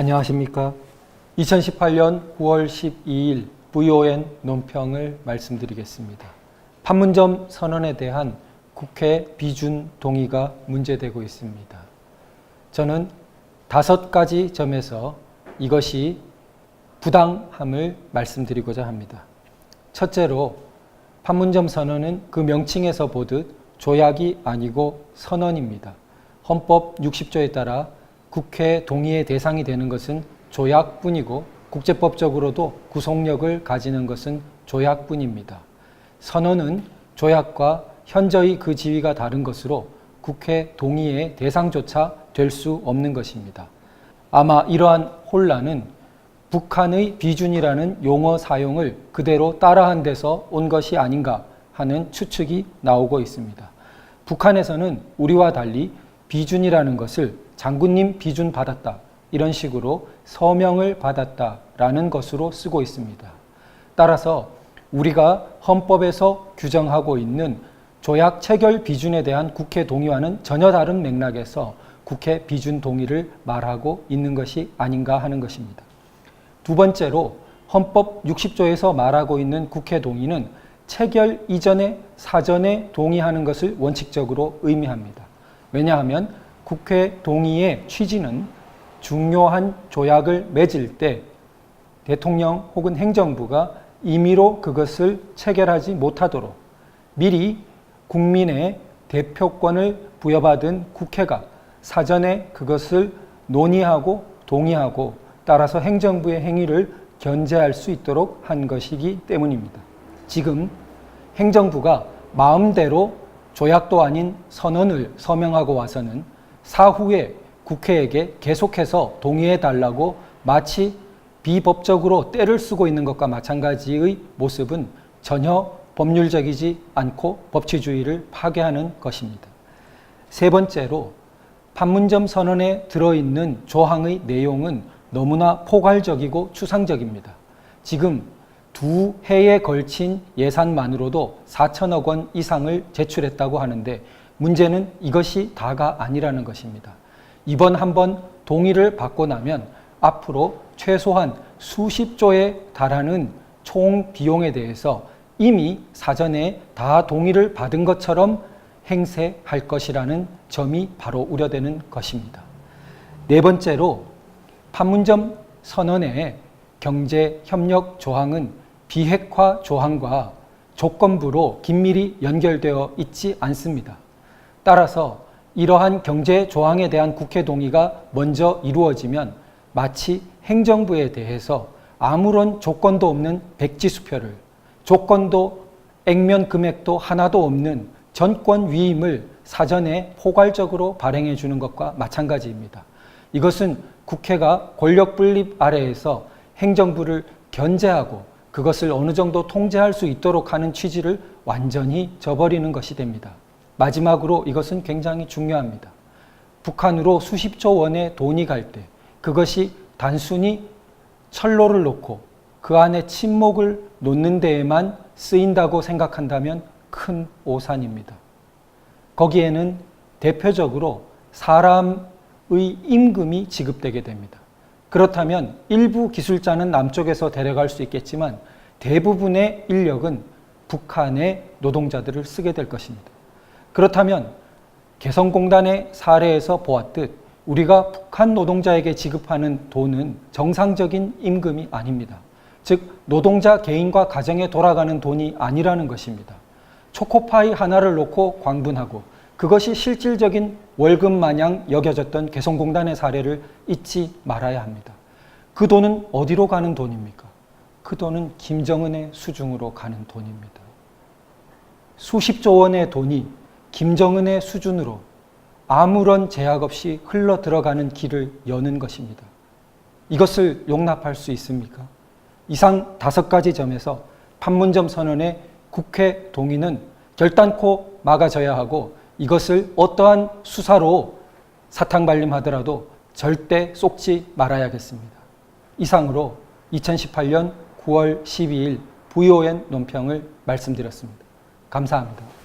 안녕하십니까. 2018년 9월 12일 VON 논평을 말씀드리겠습니다. 판문점 선언에 대한 국회 비준 동의가 문제되고 있습니다. 저는 다섯 가지 점에서 이것이 부당함을 말씀드리고자 합니다. 첫째로 판문점 선언은 그 명칭에서 보듯 조약이 아니고 선언입니다. 헌법 60조에 따라 국회 동의의 대상이 되는 것은 조약뿐이고 국제법적으로도 구속력을 가지는 것은 조약뿐입니다. 선언은 조약과 현저히 그 지위가 다른 것으로 국회 동의의 대상조차 될 수 없는 것입니다. 아마 이러한 혼란은 북한의 비준이라는 용어 사용을 그대로 따라한 데서 온 것이 아닌가 하는 추측이 나오고 있습니다. 북한에서는 우리와 달리 비준이라는 것을 장군님 비준 받았다. 이런 식으로 서명을 받았다라는 것으로 쓰고 있습니다. 따라서 우리가 헌법에서 규정하고 있는 조약 체결 비준에 대한 국회 동의와는 전혀 다른 맥락에서 국회 비준 동의를 말하고 있는 것이 아닌가 하는 것입니다. 두 번째로 헌법 60조에서 말하고 있는 국회 동의는 체결 이전에 사전에 동의하는 것을 원칙적으로 의미합니다. 왜냐하면 국회 동의의 취지는 중요한 조약을 맺을 때 대통령 혹은 행정부가 임의로 그것을 체결하지 못하도록 미리 국민의 대표권을 부여받은 국회가 사전에 그것을 논의하고 동의하고 따라서 행정부의 행위를 견제할 수 있도록 한 것이기 때문입니다. 지금 행정부가 마음대로 조약도 아닌 선언을 서명하고 와서는 사후에 국회에게 계속해서 동의해 달라고 마치 비법적으로 때를 쓰고 있는 것과 마찬가지의 모습은 전혀 법률적이지 않고 법치주의를 파괴하는 것입니다. 세 번째로 판문점 선언에 들어있는 조항의 내용은 너무나 포괄적이고 추상적입니다. 지금 두 해에 걸친 예산만으로도 4천억 원 이상을 제출했다고 하는데 문제는 이것이 다가 아니라는 것입니다. 이번 한번 동의를 받고 나면 앞으로 최소한 수십 조에 달하는 총 비용에 대해서 이미 사전에 다 동의를 받은 것처럼 행세할 것이라는 점이 바로 우려되는 것입니다. 네 번째로 판문점 선언의 경제 협력 조항은 비핵화 조항과 조건부로 긴밀히 연결되어 있지 않습니다. 따라서 이러한 경제 조항에 대한 국회 동의가 먼저 이루어지면 마치 행정부에 대해서 아무런 조건도 없는 백지수표를 조건도 액면 금액도 하나도 없는 전권 위임을 사전에 포괄적으로 발행해 주는 것과 마찬가지입니다. 이것은 국회가 권력 분립 아래에서 행정부를 견제하고 그것을 어느 정도 통제할 수 있도록 하는 취지를 완전히 저버리는 것이 됩니다. 마지막으로 이것은 굉장히 중요합니다. 북한으로 수십조 원의 돈이 갈 때 그것이 단순히 철로를 놓고 그 안에 침묵을 놓는 데에만 쓰인다고 생각한다면 큰 오산입니다. 거기에는 대표적으로 사람의 임금이 지급되게 됩니다. 그렇다면 일부 기술자는 남쪽에서 데려갈 수 있겠지만 대부분의 인력은 북한의 노동자들을 쓰게 될 것입니다. 그렇다면 개성공단의 사례에서 보았듯 우리가 북한 노동자에게 지급하는 돈은 정상적인 임금이 아닙니다. 즉, 노동자 개인과 가정에 돌아가는 돈이 아니라는 것입니다. 초코파이 하나를 놓고 광분하고 그것이 실질적인 월급 마냥 여겨졌던 개성공단의 사례를 잊지 말아야 합니다. 그 돈은 어디로 가는 돈입니까? 그 돈은 김정은의 수중으로 가는 돈입니다. 수십조 원의 돈이 김정은의 수준으로 아무런 제약 없이 흘러 들어가는 길을 여는 것입니다. 이것을 용납할 수 있습니까? 이상 다섯 가지 점에서 판문점 선언의 국회 동의는 결단코 막아져야 하고 이것을 어떠한 수사로 사탕발림하더라도 절대 쏙지 말아야겠습니다. 이상으로 2018년 9월 12일 VON 논평을 말씀드렸습니다. 감사합니다.